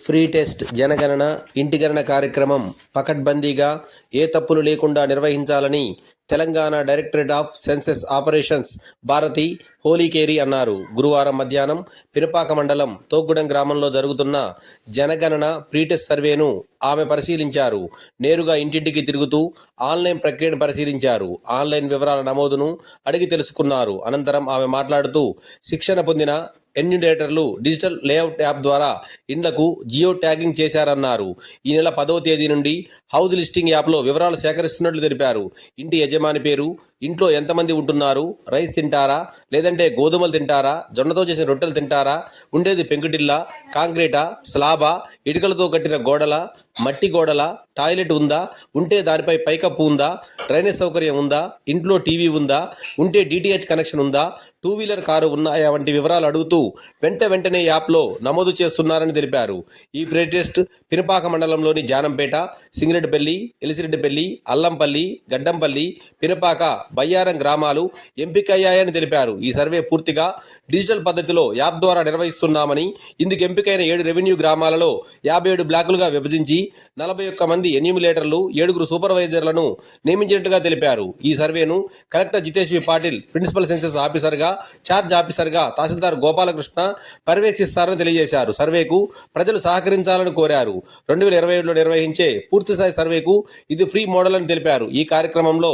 Free test జనగణన ఇంటిగణన కార్యక్రమం పకడ్బందీగా ఏ తప్పులు లేకుండా నిర్వహించాలని Telangana directorate of census operations Bharathi Holikeri అన్నారు. గురువారం మధ్యాహ్నం పినపాక మండలం తోగుడెం గ్రామంలో జరుగుతున్న జనగణన ప్రీటెస్ట్ సర్వేను ఆమె పరిశీలించారు. నేరుగా ఇంటింటికి తిరుగుతూ ఆన్లైన్ ప్రక్రియను పరిశీలించారు. ఆన్లైన్ వివరాల నమోదును అడిగి తెలుసుకున్నారు. అనంతరం ఆమె మాట్లాడుతూ శిక్షణ పొందిన ఎన్యుడేటర్లు డిజిటల్ లేఅవుట్ యాప్ ద్వారా ఇండ్లకు జియో ట్యాగింగ్ చేశారన్నారు. ఈ నెల పదవ తేదీ నుండి హౌస్ లిస్టింగ్ యాప్లో వివరాలు సేకరిస్తున్నట్లు తెలిపారు. ఇంటి యజమాని పేరు ఇంట్లో ఎంతమంది ఉంటున్నారు? రైస్ తింటారా? లేదంటే గోధుమలు తింటారా? జొన్నతో చేసిన రొట్టెలు తింటారా? ఉండేది పెంకుటిల్లా కాంక్రీటా స్లాబా ఇటుకలతో కట్టిన గోడల మట్టి గోడల టాయిలెట్ ఉందా? ఉంటే దానిపై పైకప్పు ఉందా? డ్రైనేజ్ సౌకర్యం ఉందా? ఇంట్లో టీవీ ఉందా? ఉంటే డిటిహెచ్ కనెక్షన్ ఉందా? టూ వీలర్ కారు ఉన్నాయా? వంటి వివరాలు అడుగుతూ వెంట వెంటనే యాప్లో నమోదు చేస్తున్నారని తెలిపారు. ఈ ఫ్రేటెస్ట్ పినపాక మండలంలోని జానంపేట సింగిరెడ్డిపల్లి ఎలిసిరెడ్డిపల్లి అల్లంపల్లి గడ్డంపల్లి పినపాక బయ్యారం గ్రామాలు ఎంపికయ్యాయని తెలిపారు. ఈ సర్వే పూర్తిగా డిజిటల్ పద్ధతిలో యాప్ ద్వారా నిర్వహిస్తున్నామని ఇందుకు ఎంపికైన ఏడు రెవెన్యూ గ్రామాలలో యాభై ఏడు బ్లాకులుగా విభజించి నలభై ఒక్క మంది ఎన్యూమిలేటర్లు ఏడుగురు సూపర్వైజర్లను నియమించినట్టుగా తెలిపారు. ఈ సర్వేను collector Jitesh V Patil principal census ఆఫీసర్గా చార్జ్ ఆఫీసర్గా తహసీల్దార్ గోపాలకృష్ణ పర్యవేక్షిస్తారని తెలియజేశారు. సర్వేకు ప్రజలు సహకరించాలని కోరారు. రెండు వేల ఇరవై ఏడులో నిర్వహించే పూర్తిస్థాయి సర్వేకు ఇది ఫ్రీ మోడల్ అని తెలిపారు. ఈ కార్యక్రమంలో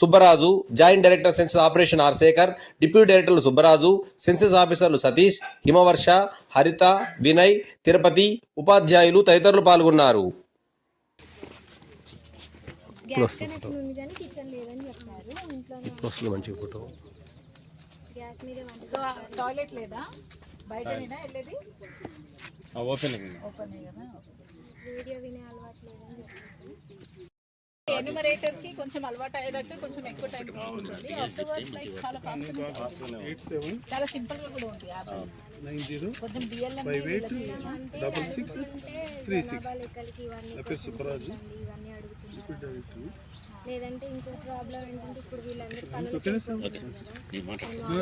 Subbaraju joint director census operation R Shekhar deputy డైరెక్టర్లు సుబ్బరాజు సెన్సస్ ఆఫీసర్లు సతీష్ హిమవర్ష హరిత వినయ్ తిరుపతి ఉపాధ్యాయులు తదితరులు పాల్గొన్నారు. గ్యాస్ కనెక్షన్ ఉంది కానీ కిచెన్ లేదని చెప్పారు. ఇంట్లో వస్తుంది మంచిగా ఫోటో గ్యాస్ మీదే వంట సో టాయిలెట్ లేదా? బయటనేనా వెళ్ళేది? ఓపెన్ వీడియో వినే అలవాటు లేదని చెప్పారు. ఎన్యూమరేటర్కి కొంచెం అలవాటు అయ్యేదాకా కొంచెం ఎక్కువ టైం తీసుకుంటుంది. ఆఫ్టర్వర్డ్స్ లైక్ చాలా ఫాస్ట్ చాలా సింపుల్గా కూడా ఉంది యాప్ నైన్ జీరో కొంచెం DLM five eight double six three six నా పేరు సుబ్బరాజు డైరెక్టర్ లేదంటే ఇంకో ప్రాబ్లం ఏంటంటే ఇప్పుడు వీళ్ళందరూ పనులు ఓకేనా సార్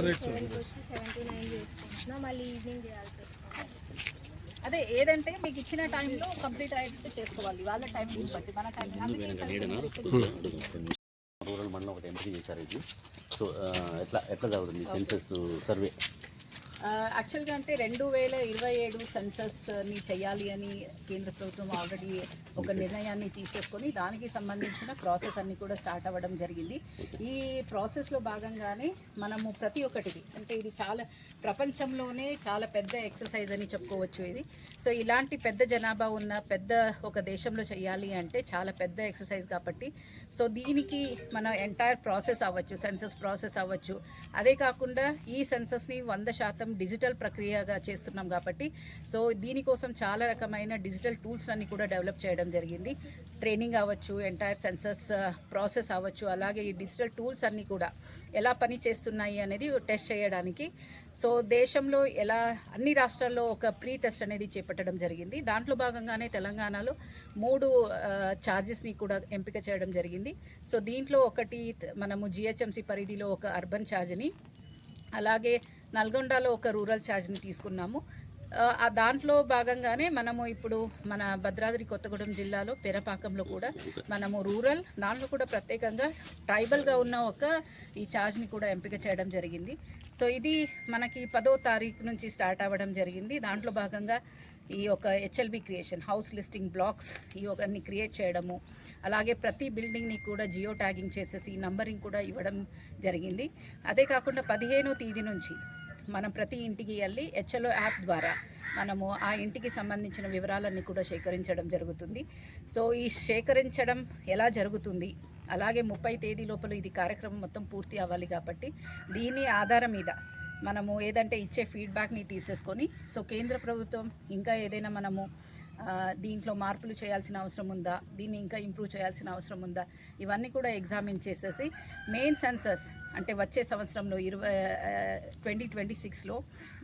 రైట్ సార్ సెవెన్కి వచ్చి సెవెన్ టు నైన్ చేసుకుంటున్నాం మళ్ళీ ఈవినింగ్ చేయాల్సి వస్తుంది. అదే ఏదంటే మీకు ఇచ్చిన టైంలో కంప్లీట్ అయ్యేటట్టు చేసుకోవాలి. వాళ్ళ టైం బట్టి. మన టైం రూరల్ మండలం ఒకటి ఎంపిక చేశారు ఇది. సో ఎట్లా ఎట్లా జరుగుతుంది సెన్సెస్ సర్వే యాక్చువల్గా అంటే రెండు వేల ఇరవై ఏడు సెన్సస్ని చేయాలి అని కేంద్ర ప్రభుత్వం ఆల్రెడీ ఒక నిర్ణయాన్ని తీసేసుకొని దానికి సంబంధించిన ప్రాసెస్ అన్ని కూడా స్టార్ట్ అవ్వడం జరిగింది. ఈ ప్రాసెస్లో భాగంగానే మనము ప్రతి ఒక్కటికి అంటే ఇది చాలా ప్రపంచంలోనే చాలా పెద్ద ఎక్సర్సైజ్ అని చెప్పుకోవచ్చు ఇది. సో ఇలాంటి పెద్ద జనాభా ఉన్న పెద్ద ఒక దేశంలో చేయాలి అంటే చాలా పెద్ద ఎక్సర్సైజ్ కాబట్టి సో దీనికి మన ఎంటైర్ ప్రాసెస్ అవ్వచ్చు సెన్సస్ ప్రాసెస్ అవ్వచ్చు. అదే కాకుండా ఈ సెన్సస్ని వంద శాతం డిజిటల్ ప్రక్రియగా చేస్తున్నాం కాబట్టి సో దీనికోసం చాలా రకమైన డిజిటల్ టూల్స్ అన్ని కూడా డెవలప్ చేయడం జరిగింది. ట్రైనింగ్ అవ్వచ్చు ఎంటైర్ సెన్సస్ ప్రాసెస్ అవ్వచ్చు అలాగే ఈ డిజిటల్ టూల్స్ అన్నీ కూడా ఎలా పని చేస్తున్నాయి అనేది టెస్ట్ చేయడానికి. సో దేశంలో ఎలా అన్ని రాష్ట్రాల్లో ఒక ప్రీ టెస్ట్ అనేది చేపట్టడం జరిగింది. దాంట్లో భాగంగానే తెలంగాణలో మూడు ఛార్జెస్ని కూడా ఎంపిక చేయడం జరిగింది. సో దీంట్లో ఒకటి మనము జిహెచ్ఎంసి పరిధిలో ఒక అర్బన్ ఛార్జ్ని అలాగే నల్గొండలో ఒక రూరల్ ఛార్జ్ని తీసుకున్నాము. ఆ, దాంట్లో భాగంగానే మనము ఇప్పుడు మన భద్రాద్రి కొత్తగూడెం జిల్లాలో పెరపాకంలో కూడా మనము రూరల్ దాంట్లో కూడా ప్రత్యేకంగా ట్రైబల్గా ఉన్న ఒక ఈ ఛార్జ్ని కూడా ఎంపిక చేయడం జరిగింది. సో ఇది మనకి పదో తారీఖు నుంచి స్టార్ట్ అవ్వడం జరిగింది. దాంట్లో భాగంగా ఈ యొక్క HLB creation house listing blocks ఈ ఒకన్ని క్రియేట్ చేయడము అలాగే ప్రతి బిల్డింగ్ని కూడా జియో ట్యాగింగ్ చేసేసి నంబరింగ్ కూడా ఇవ్వడం జరిగింది. అదే కాకుండా పదిహేనో తేదీ నుంచి మనం ప్రతి ఇంటికి వెళ్ళి హెచ్ఎల్ఓ యాప్ ద్వారా మనము ఆ ఇంటికి సంబంధించిన వివరాలన్నీ కూడా సేకరించడం జరుగుతుంది. సో ఈ సేకరించడం ఎలా జరుగుతుంది? అలాగే ముప్పై తేదీ లోపల ఇది కార్యక్రమం మొత్తం పూర్తి అవ్వాలి కాబట్టి దీని ఆధారం మీద మనము ఏదంటే ఇచ్చే ఫీడ్బ్యాక్ని తీసేసుకొని సో కేంద్ర ప్రభుత్వం ఇంకా ఏదైనా మనము దీంట్లో మార్పులు చేయాల్సిన అవసరం ఉందా? దీన్ని ఇంకా ఇంప్రూవ్ చేయాల్సిన అవసరం ఉందా? ఇవన్నీ కూడా ఎగ్జామిన్ చేసేసి మెయిన్ సెన్సస్ అంటే వచ్చే సంవత్సరంలో ఇరవై ట్వంటీ ట్వంటీ సిక్స్లో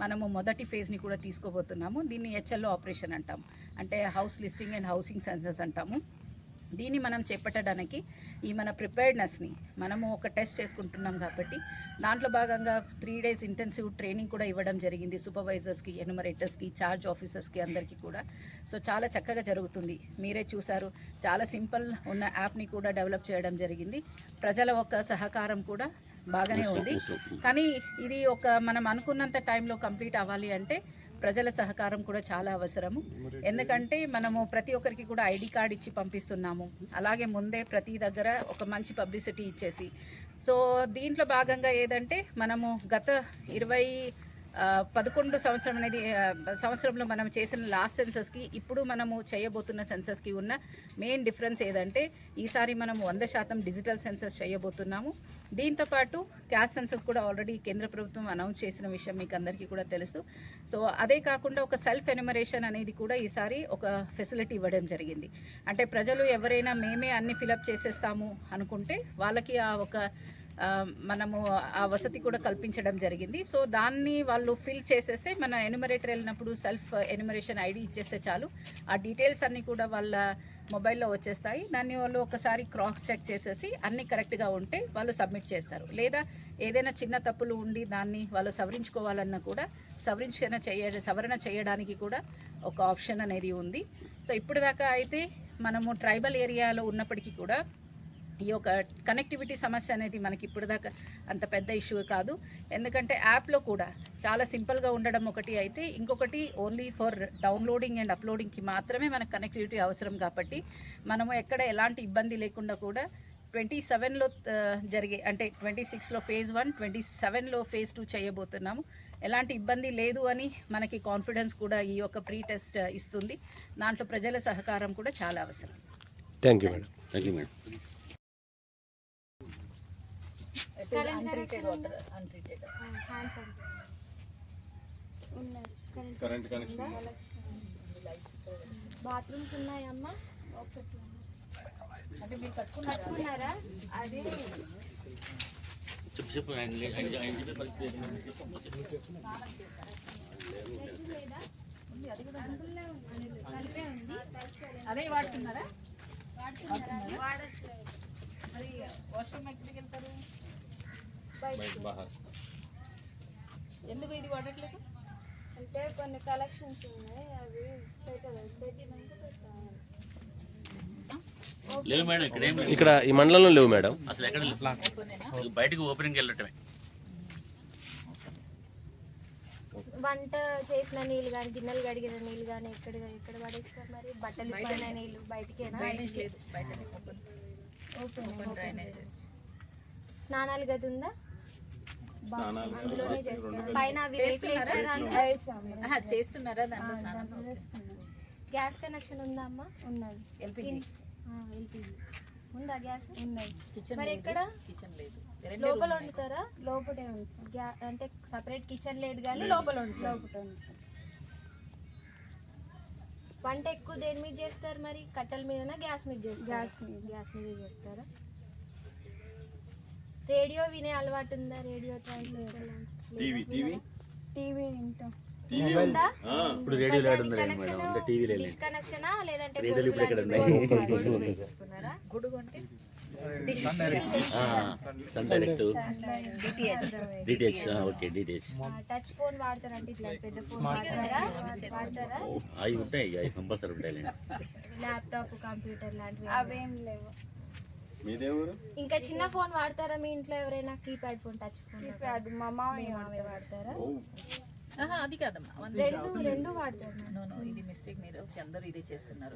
మనము మొదటి ఫేజ్ని కూడా తీసుకోబోతున్నాము. దీన్ని హెచ్ఎల్ఓ ఆపరేషన్ అంటాం. అంటే house listing and housing census అంటాము. దీన్ని మనం చేపట్టడానికి ఈ మన ప్రిపేర్డ్నెస్ని మనము ఒక టెస్ట్ చేసుకుంటున్నాం కాబట్టి దాంట్లో భాగంగా త్రీ డేస్ ఇంటెన్సివ్ ట్రైనింగ్ కూడా ఇవ్వడం జరిగింది సూపర్వైజర్స్కి ఎనుమరేటర్స్కి చార్జ్ ఆఫీసర్స్కి అందరికీ కూడా. సో చాలా చక్కగా జరుగుతుంది. మీరే చూసారు చాలా సింపుల్ ఉన్న యాప్ని కూడా డెవలప్ చేయడం జరిగింది. ప్రజల ఒక సహకారం కూడా బాగానే ఉంది. కానీ ఇది ఒక మనం అనుకున్నంత టైంలో కంప్లీట్ అవ్వాలి అంటే ప్రజల సహకారం కూడా చాలా అవసరము. ఎందుకంటే మనము ప్రతి ఒక్కరికి కూడా ఐడి కార్డ్ ఇచ్చి పంపిస్తున్నాము. అలాగే ముందే ప్రతి దగ్గర ఒక మంచి పబ్లిసిటీ ఇచ్చేసి. సో దీంట్లో భాగంగా ఏదంటే మనము గత ఇరవై పదకొండు సంవత్సరం అనేది సంవత్సరంలో మనం చేసిన లాస్ట్ సెన్సస్కి ఇప్పుడు మనము చేయబోతున్న సెన్సస్కి ఉన్న మెయిన్ డిఫరెన్స్ ఏదంటే ఈసారి మనం వంద శాతం డిజిటల్ సెన్సస్ చేయబోతున్నాము. దీంతోపాటు క్యాష్ సెన్సస్ కూడా ఆల్రెడీ కేంద్ర ప్రభుత్వం అనౌన్స్ చేసిన విషయం మీకు అందరికీ కూడా తెలుసు. సో అదే కాకుండా ఒక సెల్ఫ్ ఎనిమరేషన్ అనేది కూడా ఈసారి ఒక ఫెసిలిటీ ఇవ్వడం జరిగింది. అంటే ప్రజలు ఎవరైనా మేమే అన్ని ఫిలప్ చేసేస్తాము అనుకుంటే వాళ్ళకి ఆ ఒక మనము ఆ వసతి కూడా కల్పించడం జరిగింది. సో దాన్ని వాళ్ళు ఫిల్ చేసేస్తే మన ఎనుమరేటర్ వెళ్ళినప్పుడు సెల్ఫ్ ఎనుమరేషన్ ఐడి ఇచ్చేస్తే చాలు. ఆ డీటెయిల్స్ అన్నీ కూడా వాళ్ళ మొబైల్లో వచ్చేస్తాయి. దాన్ని వాళ్ళు ఒకసారి క్రాస్ చెక్ చేసేసి అన్నీ కరెక్ట్గా ఉంటే వాళ్ళు సబ్మిట్ చేస్తారు. లేదా ఏదైనా చిన్న తప్పులు ఉండి దాన్ని వాళ్ళు సవరించుకోవాలన్నా కూడా సవరించిన చేయ సవరణ చేయడానికి కూడా ఒక ఆప్షన్ అనేది ఉంది. సో ఇప్పుడు దాకా అయితే మనము ట్రైబల్ ఏరియాలో ఉన్నప్పటికీ కూడా ఈ యొక్క కనెక్టివిటీ సమస్య అనేది మనకి ఇప్పుడు దాకా అంత పెద్ద ఇష్యూ కాదు. ఎందుకంటే యాప్లో కూడా చాలా సింపుల్గా ఉండడం ఒకటి అయితే ఇంకొకటి ఓన్లీ ఫర్ డౌన్లోడింగ్ అండ్ అప్లోడింగ్కి మాత్రమే మనకు కనెక్టివిటీ అవసరం కాబట్టి మనము ఎక్కడ ఎలాంటి ఇబ్బంది లేకుండా కూడా ట్వంటీ సెవెన్లో జరిగే అంటే ట్వంటీ సిక్స్లో ఫేజ్ వన్ ట్వంటీ సెవెన్లో ఫేజ్ టూ చేయబోతున్నాము. ఎలాంటి ఇబ్బంది లేదు అని మనకి కాన్ఫిడెన్స్ కూడా ఈ యొక్క ప్రీ టెస్ట్ ఇస్తుంది. దాంట్లో ప్రజల సహకారం కూడా చాలా అవసరం. Thank you madam thank you madam untreated water untreated hand pump ఉన్నది కరెంట్ కనెక్షన్ బాత్రూమ్స్ ఉన్నాయమ్మా ఒకటి అంటే మీరు కట్టుకున్నారా? అది చెప్పు చెప్పు అదే వాడుతున్నారా? వాడుతున్నారా? వాడట్లేదు. వాష్రూమ్ ఎక్కడికి వెళ్తారు? ఎందుకు ఇది వాడట్లేదు? అంటే కొన్ని కలెక్షన్స్ ఉన్నాయి అవి పెట్టలేదు పెట్టినాక పెట్టాలి లేవు మేడం ఇక్కడ ఏం. ఇక్కడ ఈ మండలంలో లేవు మేడం. అసలు ఎక్కడ లేవు. బయటకు ఓపెనింగ్ వెళ్ళటమే. వంట చేసిన నీళ్ళు కానీ గిన్నెలు కడిగిన నీళ్ళు కానీ ఎక్కడ ఎక్కడ పడేస్తారు మరి? బట్టలు ఇప్పిన నీళ్ళు బయటికేనా? డ్రైనేజ్ లేదు. బయటనే ఓపెన్ డ్రైనేజ్ స్నానాలు గది ఉందా? చేస్తున్నారా? గ్యాస్ కనెక్షన్ ఉందా అమ్మా? ఉన్నది. ఎల్పిజి. ఉందా గ్యాస్? ఉన్నది. కిచెన్ మరి ఎక్కడ? కిచెన్ లేదు. లోపల ఉన్నాయి. వండుతారా? లోపలే ఉంటుంది గ్యా అంటే సపరేట్ కిచెన్ లేదు కానీ లోపల ఉంటుంది లోపల వంట ఎక్కువ దేని మీద చేస్తారు మరి? కట్టెల మీదనా గ్యాస్ మీద చేస్తారు? గ్యాస్ మీద. గ్యాస్ మీద చేస్తారా? రేడియో వినే అలవాటు ఉందా? Radio transistor TV TV? TV వింటాం. టీవీ ఉందా? ఇప్పుడు ఉందా మేడం టీవీలో లేదు కనెక్షనా లేదంటే రేడియోలు ఇప్పుడు ఎక్కడ ఉన్నాయి? Sun direct DTH okay DTH touch phone వాడతారంటే ఇట్లా పెద్ద ఫోన్ వాడతారా? వాడతారా? అవి ఉంటాయి ఇక అవి కంపల్సరీ ఉంటాయి. ల్యాప్టాప్ కంప్యూటర్ లాంటివి అవేం లేవు. ఇంకా చిన్న ఫోన్ వాడతారా మీ ఇంట్లో ఎవరైనా? Keypad phone touch phone keypad మా మామయ్య వాడతారా. ఆహా, అది కాదమ్మా. రెండు రెండు వాడతారు? నో నో ఇది మిస్టేక్ మీరు. వచ్చి అందరూ ఇదే చేస్తున్నారు.